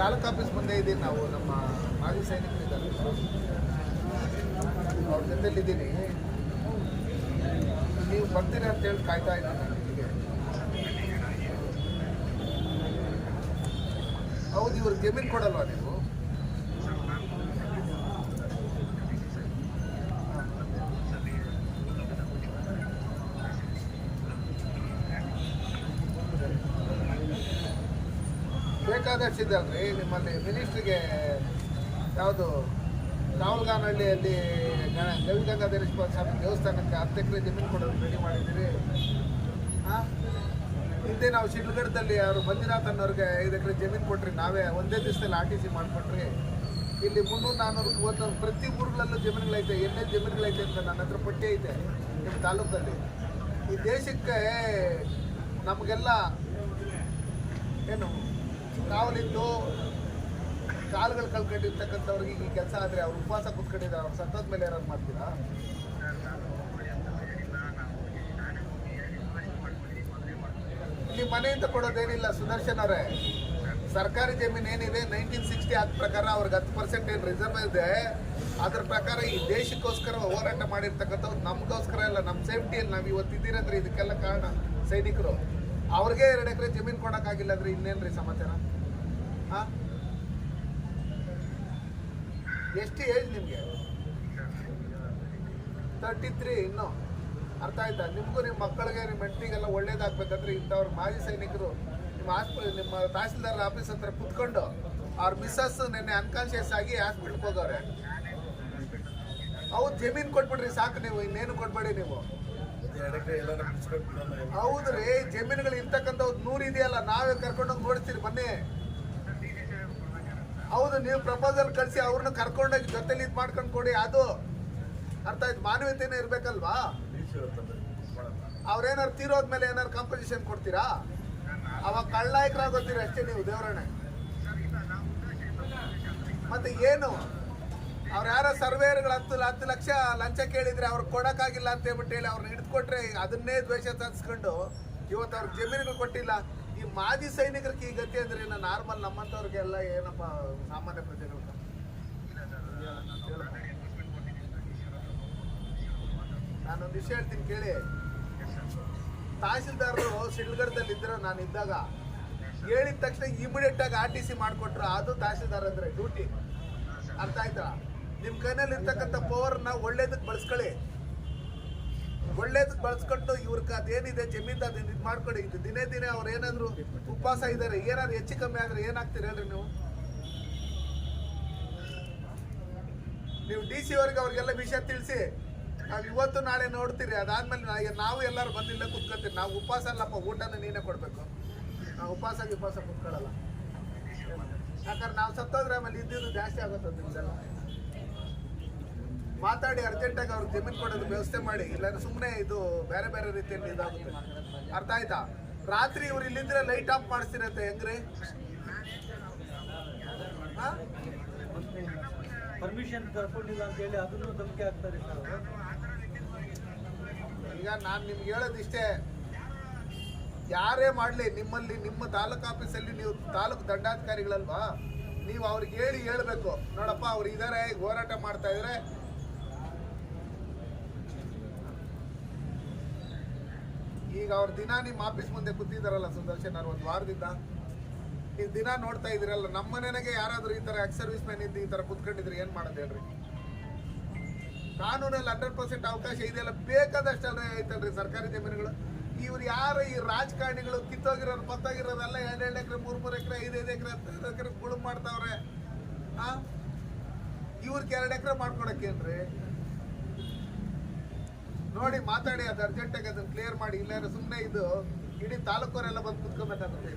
Taluk office ಮುಂದೆ ಇದ್ದೀನಿ ನಾವು, ನಮ್ಮ ಮಾಜಿ ಸೈನಿಕರಿದ್ದಾರೆ ಅವ್ರ ಜೊತೆಲಿ ಇದ್ದೀನಿ. ನೀವು ಬರ್ತೀರಿ ಅಂತ ಹೇಳಿ ಕಾಯ್ತಾ ಇದ್ದೀನಿ ಹೌದು ಇವ್ರಿಗೆ ಜಮೀನು ಕೊಡಲ್ವಾ ನೀವು? ಬೇಕಾದಷ್ಟಿದಲ್ರಿ ನಿಮ್ಮಲ್ಲಿ ಮಿನಿಸ್ಟ್ರಿಗೆ ಯಾವುದು ಕಾವಲ್ಗಾನಹಳ್ಳಿಯಲ್ಲಿ ಗ- ಗವಿಗಂಗಾಧರೇಶ್ವರ ಸ್ವಾಮಿ ದೇವಸ್ಥಾನಕ್ಕೆ ಹತ್ತು ಎಕರೆ ಜಮೀನು ಕೊಡೋದು ರೆಡಿ ಮಾಡಿದ್ದೀರಿ? ಹಾಂ ಹಿಂದೆ ನಾವು ಶಿಡ್ಲಗಡದಲ್ಲಿ ಅವರು ಮಂಜುನಾಥ್ ಅನ್ನೋರಿಗೆ ಐದು ಎಕರೆ ಜಮೀನು ಕೊಟ್ರಿ, ನಾವೇ ಒಂದೇ ದಿವಸದಲ್ಲಿ ಆರ್ ಟಿ ಸಿ ಮಾಡಿಕೊಟ್ರಿ. ಇಲ್ಲಿ ಮುನ್ನೂರು ನಾನ್ನೂರು ಒಂದೊಂದು ಪ್ರತಿ ಊರುಗಳಲ್ಲೂ ಜಮೀನುಗಳೈತೆ ಎಲ್ಲೇ ಜಮೀನುಗಳೈತೆ ಅಂತ ನನ್ನ ಹತ್ರ ಪಟ್ಟಿ ಐತೆ ನಿಮ್ಮ ತಾಲೂಕಲ್ಲಿ. ಈ ದೇಶಕ್ಕೆ ನಮಗೆಲ್ಲ ಏನು ಕಾವಲಿದ್ದು ಕಾಲುಗಳು ಕಳ್ಕೊಂಡಿರ್ತಕ್ಕಂಥವ್ರಿಗೆ ಈ ಕೆಲಸ ಆದರೆ ಅವ್ರು ಉಪವಾಸ ಕೂತ್ಕೊಂಡಿದ್ದಾರೆ. ಅವ್ರು ಸತ್ತೋದ ಮೇಲೆ ಏನಾದ್ರು ಮಾಡ್ತೀರಾ? ಇಲ್ಲಿ ಮನೆಯಿಂದ ಕೊಡೋದೇನಿಲ್ಲ ಸುದರ್ಶನ್ ಅವರೇ. ಸರ್ಕಾರಿ ಜಮೀನು ಏನಿದೆ? ನೈನ್ಟೀನ್ ಸಿಕ್ಸ್ಟಿ ಆದ ಪ್ರಕಾರ ಅವ್ರಿಗೆ ಹತ್ತು ಪರ್ಸೆಂಟ್ ಏನು ರಿಸರ್ವ್ ಇದೆ. ಅದ್ರ ಪ್ರಕಾರ ಈ ದೇಶಕ್ಕೋಸ್ಕರ ಹೋರಾಟ ಮಾಡಿರ್ತಕ್ಕಂಥವ್ರು ನಮಗೋಸ್ಕರ ಇಲ್ಲ ನಮ್ಮ ಸೇಫ್ಟಿಯಲ್ಲಿ ನಾವು ಇವತ್ತು ಇದ್ದೀರಂದ್ರೆ ಇದಕ್ಕೆಲ್ಲ ಕಾರಣ ಸೈನಿಕರು. ಅವ್ರಿಗೆ ಎರಡು ಎಕರೆ ಜಮೀನು ಕೊಡೋಕ್ಕಾಗಿಲ್ಲ ಅಂದ್ರೆ ಇನ್ನೇನ್ರಿ ಸಮಾಚಾರ? ಹಾಂ ಎಷ್ಟು ಏಜ್ ನಿಮಗೆ? ತರ್ಟಿ ತ್ರೀ ಇನ್ನು? ಅರ್ಥ ಆಯ್ತಾ? ನಿಮಗೂ ನಿಮ್ಮ ಮಕ್ಕಳಿಗೆ ನಿಮ್ಮ ಹೆಂಡತಿಗೆಲ್ಲ ಒಳ್ಳೇದಾಗ್ಬೇಕಂದ್ರೆ ಇಂಥವ್ರ ಮಾಜಿ ಸೈನಿಕರು ನಿಮ್ಮ ಹಾಸ್ಪಿಟಲ್ ನಿಮ್ಮ ತಹಸೀಲ್ದಾರ್ ಆಫೀಸ್ ಹತ್ರ ಕುತ್ಕೊಂಡು ಅವ್ರ ಮಿಸ್ಸಸ್ ನಿನ್ನೆ ಅನ್ಕಾನ್ಶಿಯಸ್ ಆಗಿ ಹಾಸ್ಪಿಟ್ಲ್ಗೆ ಹೋಗವ್ರೆ. ಅವ್ರು ಜಮೀನು ಕೊಟ್ಬಿಡ್ರಿ ಸಾಕು ನೀವು, ಇನ್ನೇನು ಕೊಡ್ಬೇಡಿ ನೀವು. ಹೌದ್ರಿ, ಜಮೀನುಗಳು ಇರ್ತಕ್ಕಂಥ ನೂರು ಇದೆಯಲ್ಲ, ನಾವೇ ಕರ್ಕೊಂಡೋಗಿ ನೋಡ್ತೀರಿ ಬನ್ನಿ. ಹೌದು, ನೀವು ಪ್ರಪೋಸಲ್ ಕಳಿಸಿ ಅವ್ರನ್ನ ಕರ್ಕೊಂಡೋಗಿ ಜೊತೆಲಿ ಇದು ಮಾಡ್ಕೊಂಡು ಕೊಡಿ, ಅದು ಅರ್ಥ ಆಯ್ತು. ಮಾನವೀಯತೆನೇ ಇರ್ಬೇಕಲ್ವಾ? ಅವ್ರೇನಾರು ತೀರೋದ್ಮೇಲೆ ಏನಾರು ಕಾಂಪೋಸಿಷನ್ ಕೊಡ್ತೀರಾ? ಅವಾಗ ಕಳ್ಳಾಯಕರಾಗೋತೀರಿ ಅಷ್ಟೇ ನೀವು ದೇವರಣ್ಣ ಮತ್ತೆ ಏನು? ಅವ್ರು ಯಾರೋ ಸರ್ವೇರ್ಗಳು ಹತ್ತು ಹತ್ತು ಲಕ್ಷ ಲಂಚ ಕೇಳಿದ್ರೆ ಅವ್ರು ಕೊಡೋಕ್ಕಾಗಿಲ್ಲ ಅಂತ ಹೇಳ್ಬಿಟ್ಟು ಹೇಳಿ ಅವ್ರನ್ನ ಹಿಡಿದುಕೊಟ್ರೆ ಅದನ್ನೇ ದ್ವೇಷ ತರಿಸ್ಕೊಂಡು ಇವತ್ತು ಅವ್ರ ಜಮೀನುಗಳು ಕೊಟ್ಟಿಲ್ಲ. ಈ ಮಾಜಿ ಸೈನಿಕರಿಗೆ ಈ ಗತಿ ಅಂದ್ರೆ ಇನ್ನು ನಾರ್ಮಲ್ ನಮ್ಮಂಥವ್ರಿಗೆಲ್ಲ ಏನಪ್ಪ ಸಾಮಾನ್ಯ ಪ್ರಜೆಗಳು ನಾನೊಂದು ವಿಷಯ ಹೇಳ್ತೀನಿ ಕೇಳಿ. ತಹಸೀಲ್ದಾರರು ಸಿಡ್ಲಗಡದಲ್ಲಿ ಇದ್ದರು ನಾನು ಇದ್ದಾಗ ಹೇಳಿದ ತಕ್ಷಣ ಇಮಿಡಿಯೇಟ್ ಆಗಿ ಆರ್ ಟಿ ಸಿ ಮಾಡಿಕೊಟ್ರು. ಅದು ತಹಸೀಲ್ದಾರ್ ಅಂದರೆ ಡ್ಯೂಟಿ ಅರ್ಥ ಆಯ್ತಾ? ನಿಮ್ಮ ಕೈನಲ್ಲಿ ಇರ್ತಕ್ಕಂಥ ಪವರ್ನ ಒಳ್ಳೇದಕ್ಕೆ ಬಳಸ್ಕೊಳ್ಳಿ. ಒಳ್ಳೇದಕ್ಕೆ ಬಳಸ್ಕೊಂಡು ಇವ್ರಿಗೆ ಅದೇನಿದೆ ಜಮೀನ್ ಅದನ್ನ ಇದು ಮಾಡ್ಕೊಳ್ಳಿ. ಇದು ದಿನೇ ದಿನೇ ಅವ್ರು ಏನಾದ್ರು ಉಪವಾಸ ಇದ್ದಾರೆ ಏನಾದ್ರು ಹೆಚ್ಚು ಕಮ್ಮಿ ಆದ್ರೆ ಏನಾಗ್ತೀರಿ ಹೇಳ್ರಿ ನೀವು? ನೀವು ಡಿ ಸಿ ಅವ್ರಿಗೆ ಅವ್ರಿಗೆಲ್ಲ ವಿಷಯ ತಿಳಿಸಿ, ನಾವು ಇವತ್ತು ನಾಳೆ ನೋಡ್ತೀರಿ, ಅದಾದ್ಮೇಲೆ ನಾವು ಎಲ್ಲರೂ ಬಂದಿಲ್ಲ ಕುತ್ಕೊತೀರಿ. ನಾವು ಉಪವಾಸ ಅಲ್ಲಪ್ಪ, ಊಟನ ನೀನೇ ಕೊಡಬೇಕು. ನಾವು ಉಪವಾಸ ಉಪವಾಸ ಕುತ್ಕೊಳ್ಳಲ್ಲ ಯಾಕಂದ್ರೆ ನಾವು ಸತ್ತೋದ್ರೆ ಆಮೇಲೆ ಇದ್ದಿದ್ದು ಜಾಸ್ತಿ ಆಗುತ್ತೆ ಮಾತಾಡಿ ಅರ್ಜೆಂಟಾಗಿ ಅವ್ರಿಗೆ ಜಮೀನು ಕೊಡೋದು ವ್ಯವಸ್ಥೆ ಮಾಡಿ ಇಲ್ಲಾಂದ್ರೆ ಸುಮ್ಮನೆ ಇದು ಬೇರೆ ಬೇರೆ ರೀತಿಯಲ್ಲಿ ಇದಾಗುತ್ತೆ. ಅರ್ಥ ಆಯ್ತಾ? ರಾತ್ರಿ ಇವ್ರು ಇಲ್ಲಿದ್ರೆ ಲೈಟ್ ಆಫ್ ಮಾಡಿಸ್ತಿರತ್ತೆ ಹೆಂಗ್ರಿ? ಪರ್ಮಿಷನ್ ಕರ್ಕೊಂಡಿಲ್ಲ ಅಂತ ಹೇಳಿ ಅದನ್ನು ಧಮಕಿ ಹಾಕ್ತಾರೆ ಈಗ ನಾನು ನಿಮ್ಗೆ ಹೇಳೋದು ಇಷ್ಟೇ. ಯಾರೇ ಮಾಡಲಿ ನಿಮ್ಮಲ್ಲಿ ನಿಮ್ಮ ತಾಲೂಕು ಆಫೀಸಲ್ಲಿ ನೀವು ತಾಲೂಕು ದಂಡಾಧಿಕಾರಿಗಳಲ್ವಾ? ನೀವು ಅವ್ರಿಗೆ ಹೇಳಿ ಹೇಳಬೇಕು. ನೋಡಪ್ಪ ಅವ್ರು ಇದಾರೆ ಹೋರಾಟ ಮಾಡ್ತಾ ಇದ್ರೆ. ಈಗ ಅವ್ರ ದಿನ ನಿಮ್ಮ ಆಫೀಸ್ ಮುಂದೆ ಕೂತಿದಾರಲ್ಲ ಸುದರ್ಶನ್ ಅವ್ರು ಒಂದು ವಾರದಿಂದ. ನೀವು ದಿನ ನೋಡ್ತಾ ಇದ್ದೀರಲ್ಲ, ನಮ್ಮ ಮನೆಗೆ ಯಾರಾದ್ರೂ ಈ ತರ ಎಕ್ಸ್ ಸರ್ವಿಸ್ ಮ್ಯಾನ್ ಇದ್ದು ಈ ತರ ಕುತ್ಕೊಂಡಿದ್ರೆ ಏನು ಮಾಡೋದು ಹೇಳ್ರಿ? ಕಾನೂನಲ್ಲಿ ಹಂಡ್ರೆಡ್ ಪರ್ಸೆಂಟ್ ಅವಕಾಶ ಇದೆಯಲ್ಲ ಬೇಕಾದಷ್ಟಲ್ಲ ಐತಲ್ರಿ ಸರ್ಕಾರಿ ಜಮೀನುಗಳು. ಇವ್ರು ಯಾರು ಈ ರಾಜಕಾರಣಿಗಳು ಕಿತ್ತೋಗಿರೋರು ಪತ್ತೋಗಿರೋರೆಲ್ಲ ಎರಡು ಎರಡು ಎಕರೆ, ಮೂರು ಮೂರು ಎಕರೆ, ಐದು ಐದು ಎಕರೆ ಹತ್ತು ಎಕರೆ ಗುಳು ಮಾಡ್ತಾವ್ರೆ. ಆ? ಇವ್ರಿಗೆ ಎರಡು ಎಕರೆ ಮಾಡ್ಕೊಡಕ್ಕೇನ್ರಿ? ನೋಡಿ ಮಾತಾಡಿ ಅದು ಅರ್ಜೆಂಟಾಗಿ ಅದನ್ನು ಕ್ಲಿಯರ್ ಮಾಡಿ ಇಲ್ಲ ಸುಮ್ಮನೆ ಇದು ಇಡೀ ತಾಲೂಕವರೆಲ್ಲ ಬಂದು ಕುತ್ಕೊಬೇಕಾಗುತ್ತೆ